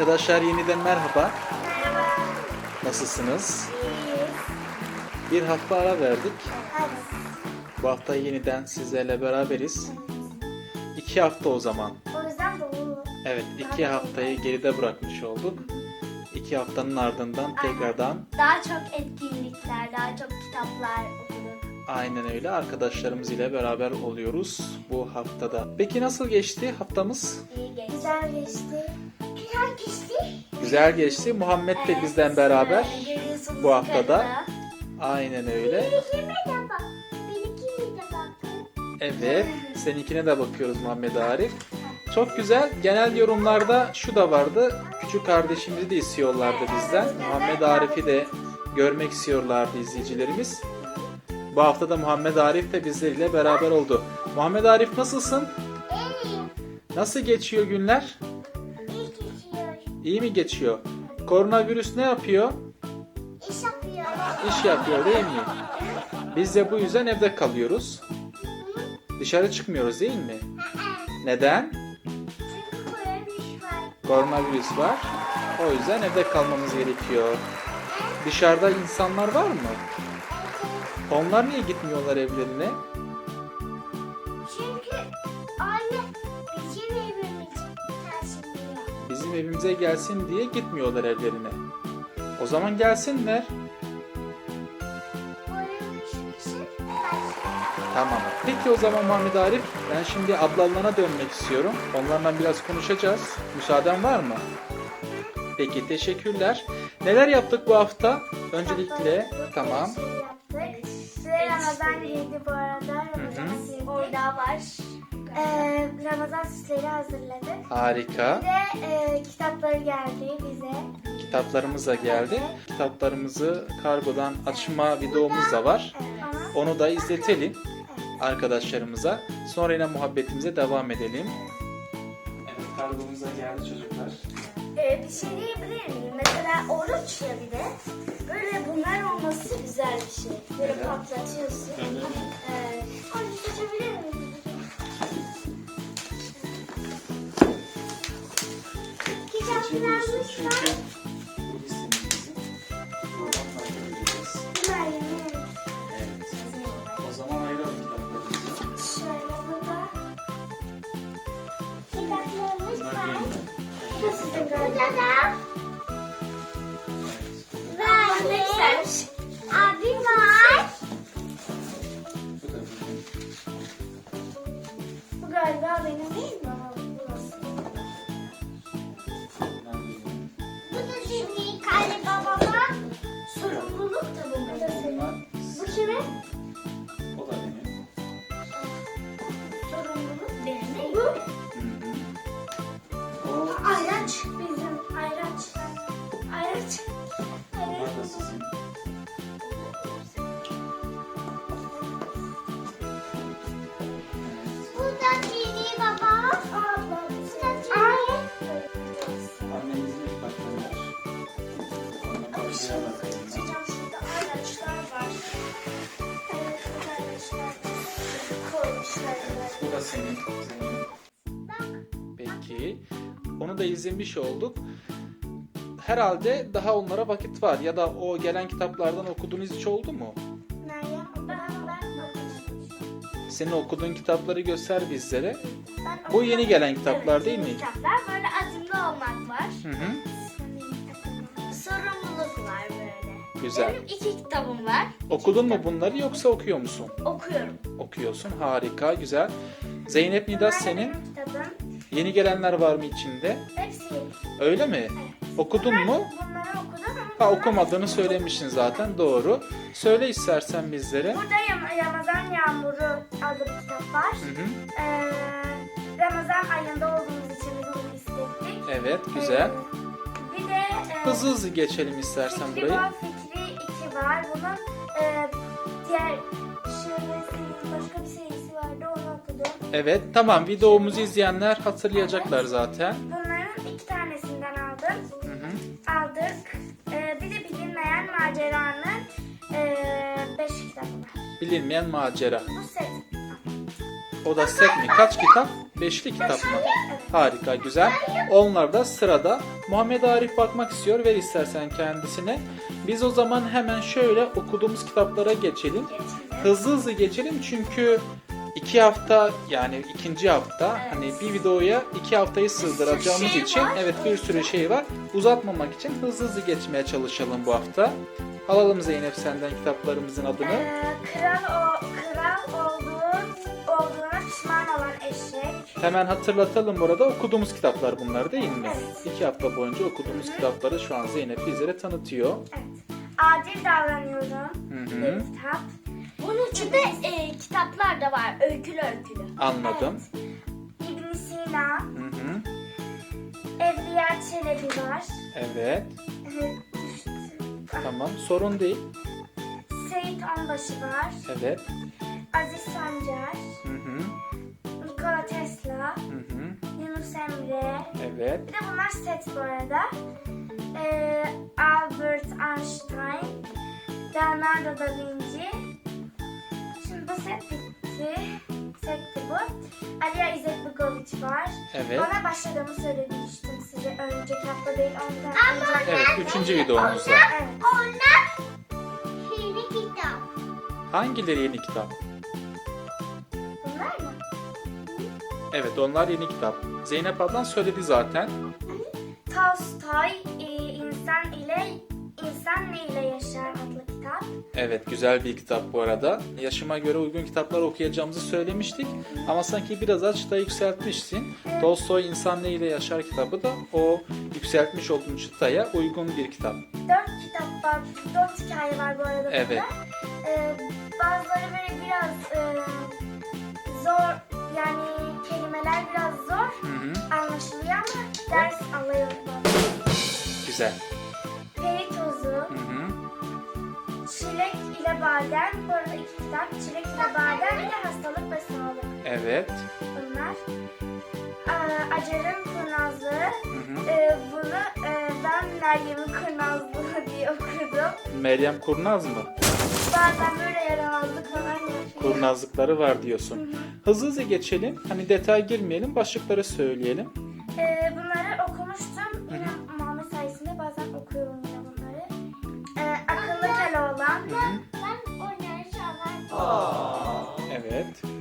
Arkadaşlar yeniden merhaba. Merhaba. Nasılsınız? İyiyiz. Bir hafta ara verdik. Hadi. Bu hafta yeniden sizlerle beraberiz. İki hafta o zaman. O yüzden dolu. Evet iki haftayı geride bırakmış olduk. İki haftanın ardından tekrardan Daha çok etkinlikler, daha çok kitaplar okuduk. aynen öyle arkadaşlarımız ile beraber oluyoruz bu haftada. Peki nasıl geçti haftamız? İyi geçti. Güzel geçti. Güzel geçti. Muhammed de bizden beraber Görüyorsunuz bu haftada. Aynen öyle. Evet, seninkine de bakıyoruz Muhammed Arif. Çok güzel. Genel yorumlarda şu da vardı. Küçük kardeşimizi de istiyorlardı bizden. Muhammed Arif'i de görmek istiyorlardı izleyicilerimiz. Bu hafta da Muhammed Arif de bizlerle beraber oldu. Muhammed Arif nasılsın? Nasıl geçiyor günler? İyi mi geçiyor? Koronavirüs ne yapıyor? İş yapıyor. İş yapıyor değil mi? Biz de bu yüzden evde kalıyoruz. Dışarı çıkmıyoruz değil mi? Neden? Koronavirüs var. O yüzden evde kalmamız gerekiyor. Dışarıda insanlar var mı? Onlar niye gitmiyorlar evlerine? Evimize gelsin diye gitmiyorlar evlerine. O zaman gelsinler. Tamam. Peki o zaman Muhammed Arif, ben şimdi ablalarına dönmek istiyorum. Onlarla biraz konuşacağız. Müsaaden var mı? Peki, teşekkürler. Neler yaptık bu hafta? Öncelikle, tamam. Ramazan girdi bu arada. Ramazan. Orada var. Ee, Ramazan süsleri hazırladık. Harika. Bir de e, kitapları geldi bize. Kitaplarımız da geldi. Kitaplarımızı kargodan açma videomuz da var. Evet. Onu da izletelim arkadaşlarımıza. Sonra yine muhabbetimize devam edelim. Evet, kargomuz da geldi çocuklar. Ee, bir şey diyebilir miyim? Mesela oruç ya bir de. Böyle bunlar olması güzel bir şey. Böyle Evet. patlatıyorsun. Evet. Ee, oruç açabilir miyim? Evet. O zaman ayıralım kitaplarımızı. Şöyle burada. Kitaplarımız Bunlar var. yeni. Burada da. Güzelmiş. Da senin. Peki. Onu da izlemiş olduk. Herhalde daha onlara vakit var ya da o gelen kitaplardan okuduğunuz hiç oldu mu? Senin okuduğun kitapları göster bizlere. Ben Bu yeni gelen kitaplar değil mi? Kitaplar böyle azimli olmak var. Hı hı. Sorumluluk var böyle. Güzel. Benim iki kitabım var. Okudun mu bunları yoksa okuyor musun? Okuyorum. Okuyorsun. Harika, güzel. Zeynep Nida senin kitabım. yeni gelenler var mı içinde? Hepsi. Öyle mi? Okudun mu? Bunları okudum ama Ha okumadığını söylemişsin zaten. Doğru. Söyle istersen bizlere. Burada Yam- Ramazan Yağmuru adlı bir kitap var. Hı hı. Ee, Ramazan ayında olduğumuz için bunu istedik. Evet, güzel. Ee, bir de e, Hızlı hızlı geçelim istersen Fikri burayı. var, Fikri 2 var. Bunun e, diğer Evet, tamam. Videomuzu izleyenler hatırlayacaklar zaten. Bunların iki tanesinden aldım. Hı hı. Aldık. E, bir de bilinmeyen maceranın e, beş kitabı var. Bilinmeyen macera. Bu set. O da set mi? Kaç kitap? Beşli kitap mı? Harika, güzel. Onlar da sırada. Muhammed Arif bakmak istiyor. Ver istersen kendisine. Biz o zaman hemen şöyle okuduğumuz kitaplara geçelim. Hızlı hızlı geçelim çünkü iki hafta yani ikinci hafta Evet. hani bir videoya iki haftayı sığdıracağımız şey için var. evet bir sürü şey var. Uzatmamak için hızlı hızlı geçmeye çalışalım bu hafta. Alalım Zeynep senden kitaplarımızın adını. Ee, kral o kral olduğu olduğuna pişman olan eşek. Hemen hatırlatalım burada okuduğumuz kitaplar bunlar değil mi? Evet. İki hafta boyunca okuduğumuz kitapları şu an Zeynep bizlere tanıtıyor. Evet. Adil davranıyorum. Hı hı. Bir kitap. Bunun içinde e, kitaplar da var. Öykülü öykülü. Anladım. İbn Sina. Hı hı. Evliya Çelebi var. Evet. Evet. Tamam. Sorun değil. Seyit Onbaşı var. Evet. Aziz Sancar. Hı hı. Nikola Tesla. Hı hı. Yunus Emre. Evet. Bir de bunlar set bu arada. Ee, Albert Einstein. Leonardo da Vinci. Bitti. Setti bu. Aliya İzzet Bukovic var. Evet. Ona başladığımı söylemiştim size. Önceki hafta değil ondan önce. Evet. Üçüncü videomuzda. Evet. Onlar yeni kitap. Hangileri yeni kitap? Bunlar mı? Evet onlar yeni kitap. Zeynep ablan söyledi zaten. Tolstoy e, insan ile insan ne ile yaşar. Evet güzel bir kitap bu arada. Yaşıma göre uygun kitaplar okuyacağımızı söylemiştik. Ama sanki biraz daha çıtayı yükseltmişsin. Tolstoy İnsan Ne ile Yaşar kitabı da o yükseltmiş olduğun çıtaya uygun bir kitap. Dört kitap var, dört hikaye var bu arada Evet. burada. E, bazıları böyle biraz e, zor, yani kelimeler biraz zor Hı hı. anlaşılıyor ama ders alıyorum. Güzel. Peri tozu, Hı hı. Çilek ile badem, bu arada iki kitap, çilek ile badem bir de hastalık ve sağlık Evet. bunlar. Aa, Acar'ın kurnazlığı, Hı hı. Ee, bunu e, ben Meryem'in kurnazlığı diye okudum. Meryem Kurnaz mı? Bazen böyle yaramazlık falan yapıyor. Kurnazlıkları var diyorsun. Hızlı hızlı geçelim. Hani detay girmeyelim. Başlıkları söyleyelim. Ee, bunları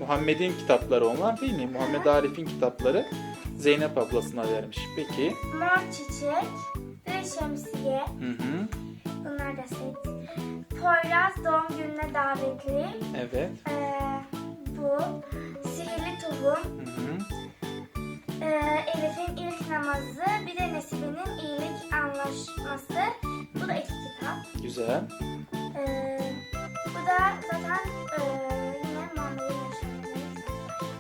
Muhammed'in kitapları onlar değil mi? Muhammed Arif'in kitapları Zeynep ablasına vermiş. Peki. Mor çiçek. Ve şemsiye. Hı hı. Bunlar da set. Poyraz doğum gününe davetli. Evet. Ee, bu. Sihirli tohum. Hı hı. Ee, Elif'in ilk namazı. Bir de Nesibe'nin iyilik anlaşması. Bu da iki kitap. Güzel. Ee, bu da zaten e.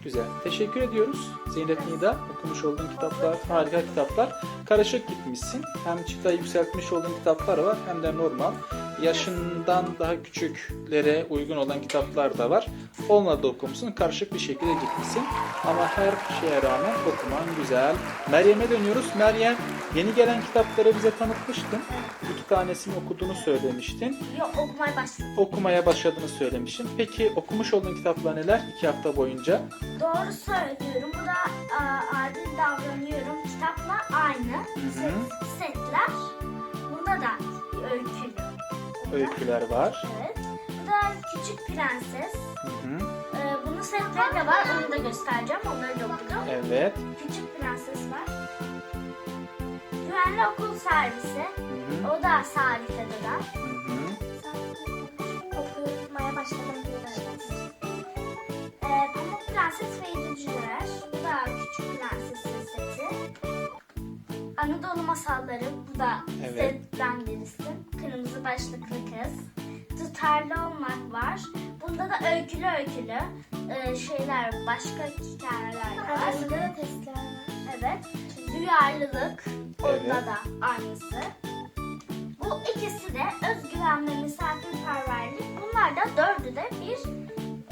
Güzel. Teşekkür ediyoruz. Zeynep Nida okumuş olduğun kitaplar, harika kitaplar. Karışık gitmişsin. Hem çıtayı yükseltmiş olduğun kitaplar var hem de normal. Yaşından daha küçüklere uygun olan kitaplar da var. Onunla da okumuşsun. Karışık bir şekilde gitmişsin. Ama her şeye rağmen okuman güzel. Meryem'e dönüyoruz. Meryem yeni gelen kitapları bize tanıtmıştın. İki tanesini okuduğunu söylemiştin. Yok okumaya başladım. Okumaya başladığını söylemiştin. Peki okumuş olduğun kitaplar neler iki hafta boyunca? Doğru söylüyorum. Bu da adil davranıyorum. Kitapla aynı. hı. Set, setler. Bunda da öykülü. Öyküler var. Evet. Bu da Küçük Prenses. Hı hı. Ee, bunun setleri de var. Onu da göstereceğim. Onları da okudum. Evet. Küçük Prenses. Güvenli Okul Servisi. Hı hı. O da. Hı hı. Okumaya başladım. Ee, Pamuk Prenses ve Yediciler. Bu da Küçük Prenses'in seti. Anadolu Masalları. Bu da Evet. setten birisi. Kırmızı başlıklı kız. Tutarlı olmak var. Bunda da öykülü öykülü e, şeyler, başka hikayeler var. Arasında da testler var. Evet. Duyarlılık. Onda Evet. da aynısı. Bu ikisi de özgüven ve misafirperverlik. Bunlar da dördü de bir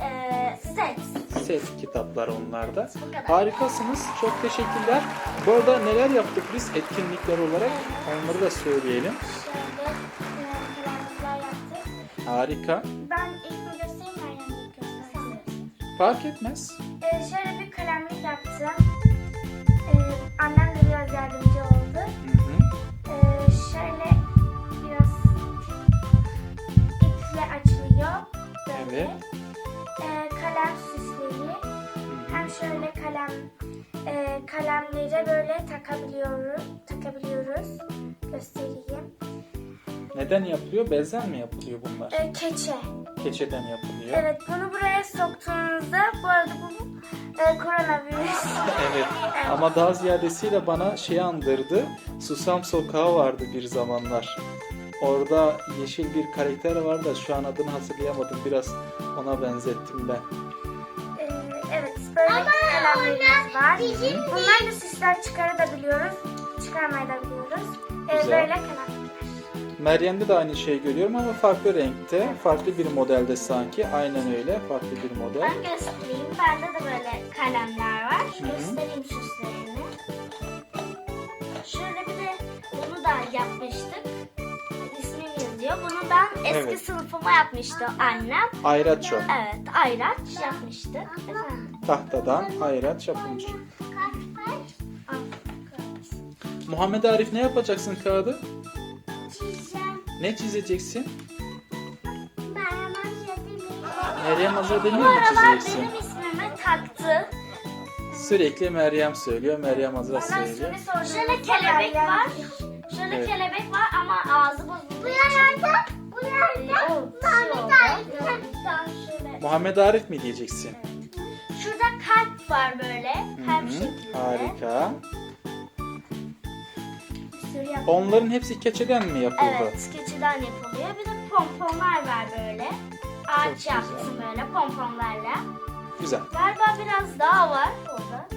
e, set. Set kitaplar onlarda. Harikasınız. Çok teşekkürler. Bu arada neler yaptık biz etkinlikler olarak? Onları da söyleyelim. Şöyle e, yaptık. Harika. Ben ilk mi göstereyim Meryem ilk göstereyim. Fark etmez. E, şöyle bir kalemlik yaptım. Takabiliyoruz. Takabiliyoruz. Göstereyim. Neden yapılıyor? Bezden mi yapılıyor bunlar? Ee, keçe. Keçeden yapılıyor. Evet bunu buraya soktuğunuzda bu arada bu e, koronavirüs. Evet. Ama daha ziyadesiyle bana şey andırdı. Susam Sokağı vardı bir zamanlar. Orada yeşil bir karakter var da şu an adını hatırlayamadım. Biraz ona benzettim ben. Evet böyle kalemlerimiz var. Bunlarla süsler çıkarabiliyoruz. Çıkarmayı da biliyoruz. Ee, Güzel. böyle kalemler. Meryem'de de aynı şeyi görüyorum ama farklı renkte, farklı bir modelde sanki. Aynen öyle, farklı bir model. Ben göstereyim. Bende de böyle kalemler var. Hı hı. Göstereyim süslerini. Eski Evet. sınıfıma yapmıştı annem. Ayraç o. Evet, ayraç yapmıştı. Efendim? Tahtadan ayraç yapılmış. Muhammed Arif ne yapacaksın kağıdı? Çizeceğim. Ne çizeceksin? Meryem demiyor mu aralar çizeceksin? benim ismimi taktı. Sürekli Meryem söylüyor, Meryem Azra söylüyor. Şöyle kelebek var. Şöyle Evet. kelebek var ama ağzı bozuldu. Bu yerde, bu yerde. Şöyle. Muhammed Arif mi diyeceksin? Şurada kalp var böyle. Kalp Hı hı, şeklinde. Harika. Bir sürü yap- Onların hepsi keçeden mi yapıldı? Evet, keçiden yapılıyor. Bir de pomponlar var böyle. Ağaç Çok güzel. yaptım böyle pomponlarla. Güzel. Galiba biraz daha var orada.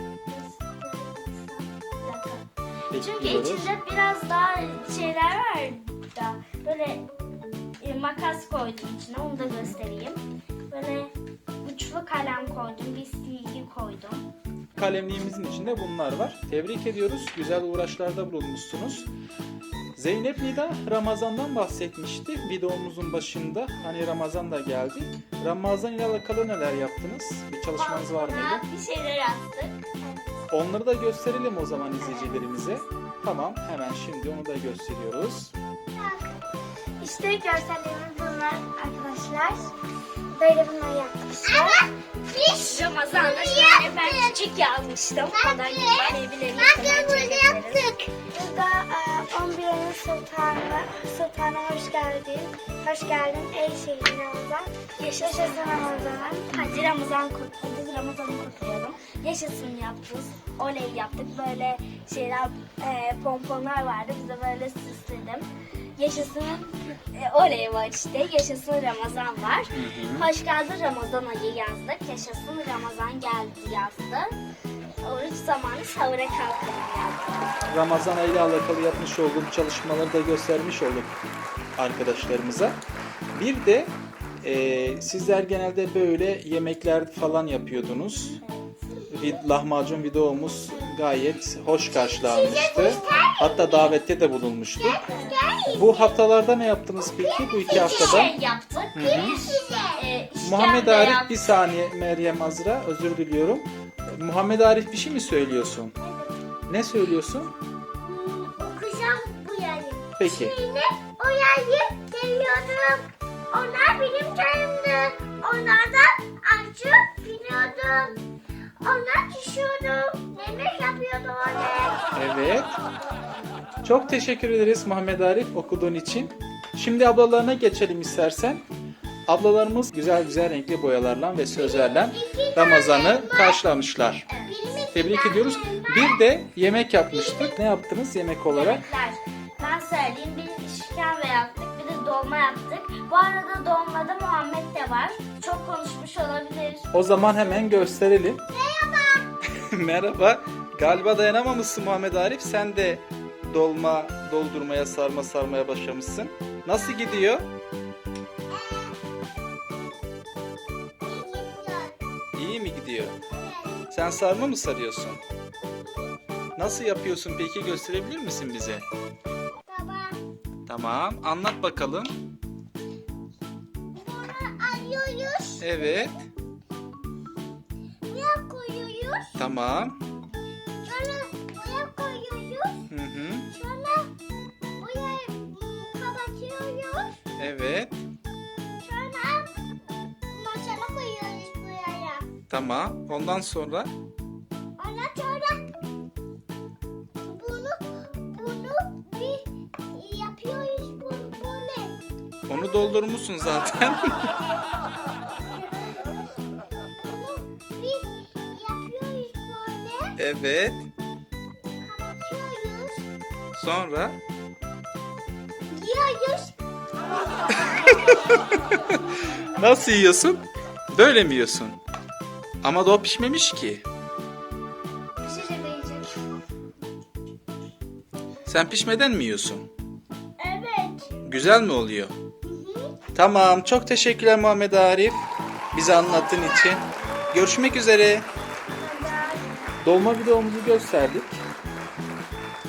Bir dakika. Çünkü Bekliyoruz. içinde biraz daha şeyler var da böyle makas koydum içine onu da göstereyim. Böyle uçlu kalem koydum, bir silgi koydum. Kalemliğimizin içinde bunlar var. Tebrik ediyoruz. Güzel uğraşlarda bulunmuşsunuz. Zeynep Nida Ramazan'dan bahsetmişti videomuzun başında. Hani Ramazan da geldi. Ramazan ile alakalı neler yaptınız? Bir çalışmanız var mıydı? Bir şeyler yaptık. Onları da gösterelim o zaman izleyicilerimize. Tamam hemen şimdi onu da gösteriyoruz. İşte görsellerimiz bunlar arkadaşlar. Böyle bunları yapmışlar. Ramazan'da şöyle ben çiçek yazmıştım. Oradan gitmeyebilirim. Burada e, 11 ayın sultanı, sultana hoş geldin. Hoş geldin ey şehir Ramazan. Yaşasın Ramazan. Hadi Ramazan kut, hadi Ramazan'ı kutlayalım. Yaşasın yaptık. Oley yaptık. Böyle şeyler, e, pomponlar vardı. Biz de böyle süsledim. Yaşasın e, oley var işte. Yaşasın Ramazan var. Hoş geldin Ramazan ayı yazdık. Yaşasın Ramazan geldi yazdı. Oruç zamanı sahura kalkalım yazdık. Ramazan ayı ile alakalı yapmış olduğum çalışmaları da göstermiş olduk arkadaşlarımıza. Bir de e, sizler genelde böyle yemekler falan yapıyordunuz. Bir lahmacun videomuz gayet hoş karşılanmıştı. Hatta davette de bulunmuştuk. Bu haftalarda ne yaptınız peki? Bu iki haftada. Şey yaptık. hı. E, Muhammed Arif bir saniye Meryem Azra özür diliyorum. Muhammed Arif bir şey mi söylüyorsun? Ne söylüyorsun? Okuyacağım bu yayını. Peki. Şimdi o yayı seviyorum. Onlar benim çayımdı. Onlardan acı biliyordum. Onlar düşüyordum. Yemek yapıyordu öyle. Evet. Çok teşekkür ederiz Muhammed Arif okuduğun için. Şimdi ablalarına geçelim istersen. Ablalarımız güzel güzel renkli boyalarla ve sözlerle Ramazan'ı karşılamışlar. Tebrik ediyoruz. Bir de yemek yapmıştık. Ne yaptınız yemek olarak? Ben söyleyeyim. Bir işkembe yaptık. Bir de dolma yaptık. Bu arada dolmada Muhammed de var. Çok konuşmuş olabilir. O zaman hemen gösterelim. Merhaba. Galiba dayanamamışsın Muhammed Arif. Sen de dolma doldurmaya, sarma sarmaya başlamışsın. Nasıl gidiyor? İyi mi gidiyor? Sen sarma mı sarıyorsun? Nasıl yapıyorsun peki gösterebilir misin bize? Tamam. Tamam. Anlat bakalım. Evet. Tamam. Sonra buraya koyuyoruz. Hı hı. Sonra buraya ım, kapatıyoruz. Evet. Sonra masala koyuyoruz buraya. Tamam. Ondan sonra Ondan sonra bunu bunu bir yapıyoruz bu, bu ne? onu doldurmuşsun zaten. evet. Kapatıyoruz. Sonra Yiyoruz. nasıl yiyorsun? Böyle mi yiyorsun? Ama da o pişmemiş ki. Pişince. Sen pişmeden mi yiyorsun? Evet. Güzel mi oluyor? Tamam. Çok teşekkürler Muhammed Arif. Bize anlattığın için. Görüşmek üzere. Dolma videomuzu gösterdik.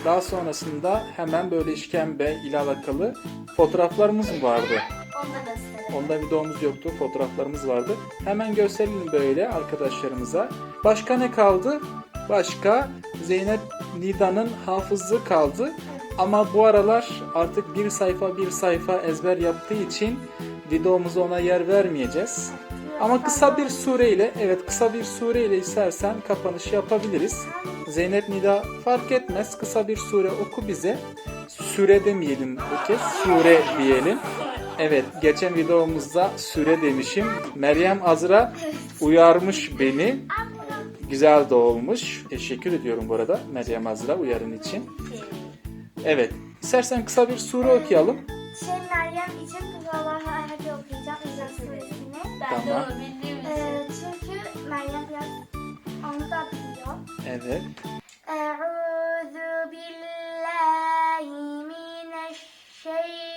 Daha sonrasında hemen böyle işkembe ile alakalı fotoğraflarımız mı vardı? Gösterelim. Onda videomuz yoktu, fotoğraflarımız vardı. Hemen gösterelim böyle arkadaşlarımıza. Başka ne kaldı? Başka Zeynep Nida'nın hafızlığı kaldı. Ama bu aralar artık bir sayfa bir sayfa ezber yaptığı için videomuza ona yer vermeyeceğiz. Ama kısa bir sureyle, evet kısa bir sureyle istersen kapanış yapabiliriz. Zeynep Nida fark etmez. Kısa bir sure oku bize. Süre demeyelim bu kez. Sure diyelim. Evet, geçen videomuzda süre demişim. Meryem Azra uyarmış beni. Güzel de olmuş. Teşekkür ediyorum bu arada Meryem Azra uyarın için. Evet, istersen kısa bir sure okuyalım. Şey Meryem için ama. Ee, çünkü Meryem biraz onu da biliyor. Evet. Euzu billahi mineşşeytanirracim.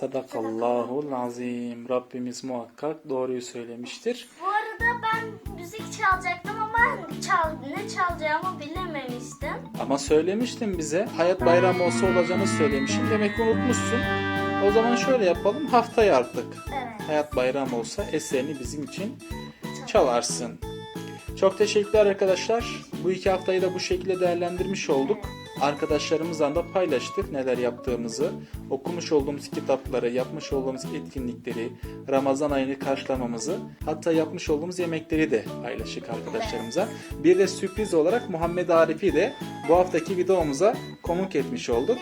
Sadakallahul azim. Rabbimiz muhakkak doğruyu söylemiştir. Bu arada ben müzik çalacaktım ama çal, ne çalacağımı bilememiştim. Ama söylemiştin bize. Hayat bayramı olsa olacağını söylemişim. Demek ki unutmuşsun. O zaman şöyle yapalım. Haftaya artık. Evet. Hayat bayramı olsa eserini bizim için çalarsın. Çok teşekkürler arkadaşlar. Bu iki haftayı da bu şekilde değerlendirmiş olduk. Arkadaşlarımızla da paylaştık neler yaptığımızı, okumuş olduğumuz kitapları, yapmış olduğumuz etkinlikleri, Ramazan ayını karşılamamızı, hatta yapmış olduğumuz yemekleri de paylaştık arkadaşlarımıza. Bir de sürpriz olarak Muhammed Arif'i de bu haftaki videomuza konuk etmiş olduk.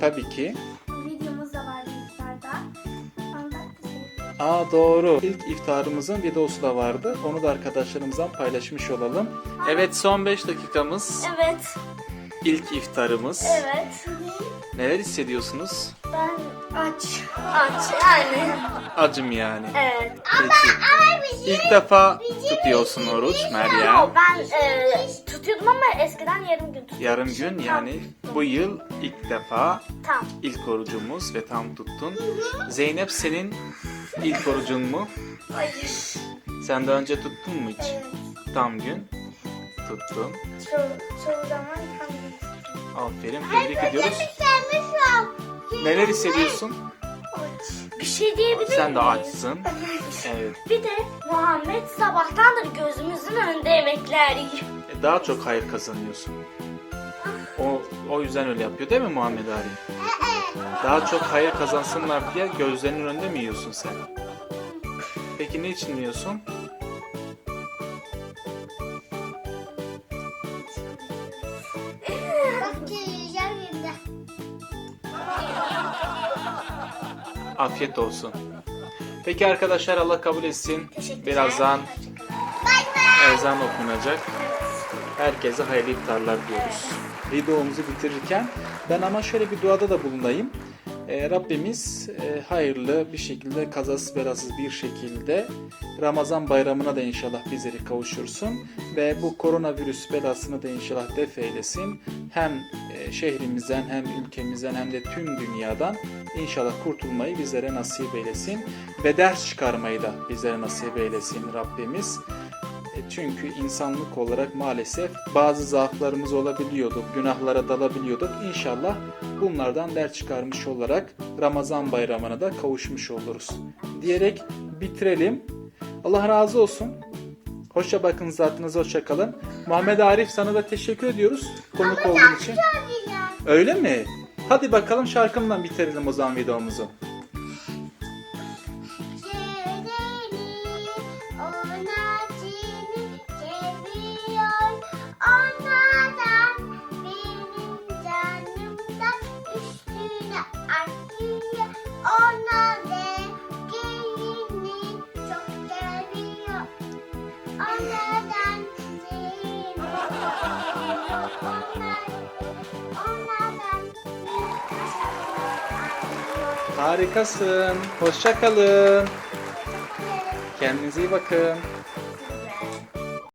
Tabii ki. Videomuz da var bilgisayarda. Onu da Aa doğru. İlk iftarımızın videosu da vardı. Onu da arkadaşlarımızdan paylaşmış olalım. Evet son 5 dakikamız. Evet. İlk iftarımız. Evet. Neler hissediyorsunuz? Ben aç. Aç yani. Acım yani. Evet. Peki. İlk defa tutuyorsun oruç Meryem. Yok ben e, tutuyordum ama eskiden yarım gün tutuyordum. Yarım gün yani bu yıl ilk defa Tam. ilk orucumuz ve tam tuttun. Zeynep senin ilk orucun mu? Hayır. Sen daha önce tuttun mu hiç? Tam gün tuttun. Çoğu, çoğu zaman tam Aferin tebrik ediyoruz. Neler hissediyorsun? Bir şey diyebilir Sen de miyim? açsın. Evet. Bir de Muhammed sabahtandır gözümüzün önünde yemekler yiyor. E, Daha çok hayır kazanıyorsun. O, o yüzden öyle yapıyor değil mi Muhammed Ali? Daha çok hayır kazansınlar diye gözlerinin önünde mi yiyorsun sen? Peki ne için yiyorsun? Afiyet olsun. Peki arkadaşlar Allah kabul etsin. Birazdan ezan okunacak. Herkese hayırlı iftarlar diyoruz. Videomuzu bitirirken ben ama şöyle bir duada da bulunayım. E, Rabbimiz e, hayırlı bir şekilde kazasız belasız bir şekilde Ramazan bayramına da inşallah bizleri kavuşursun ve bu koronavirüs belasını da inşallah def eylesin. Hem e, şehrimizden hem ülkemizden hem de tüm dünyadan inşallah kurtulmayı bizlere nasip eylesin ve ders çıkarmayı da bizlere nasip eylesin Rabbimiz. E, Çünkü insanlık olarak maalesef bazı zaaflarımız olabiliyordu, günahlara dalabiliyorduk. İnşallah bunlardan ders çıkarmış olarak Ramazan bayramına da kavuşmuş oluruz. Diyerek bitirelim. Allah razı olsun. Hoşça bakın zatınıza hoşça kalın. Muhammed Arif sana da teşekkür ediyoruz konuk olduğun için. Öyle mi? Hadi bakalım şarkımla bitirelim o zaman videomuzu. Harikasın. Hoşça kalın. Kendinize iyi bakın.